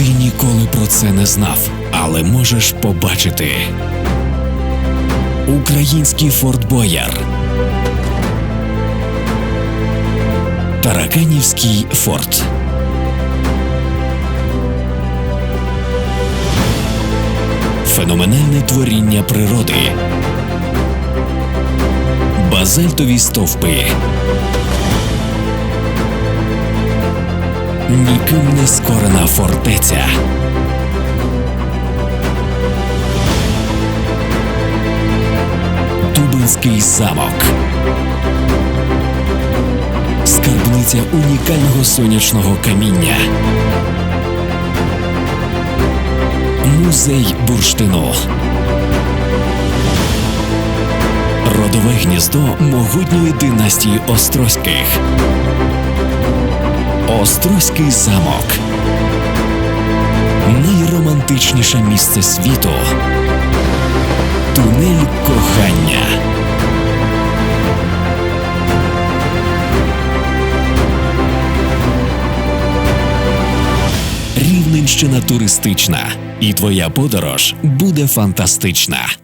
Ти ніколи про це не знав, але можеш побачити. Український Форт Бояр. Тараканівський форт. Феноменальне творіння природи. Базальтові стовпи. Ніким не скорена фортеця. Дубинський замок. Скарбниця унікального сонячного каміння. Музей бурштину. Родове гніздо могутньої династії Острозьких. Острозький замок. Найромантичніше місце світу. Тунель кохання. Рівненщина туристична, і твоя подорож буде фантастична.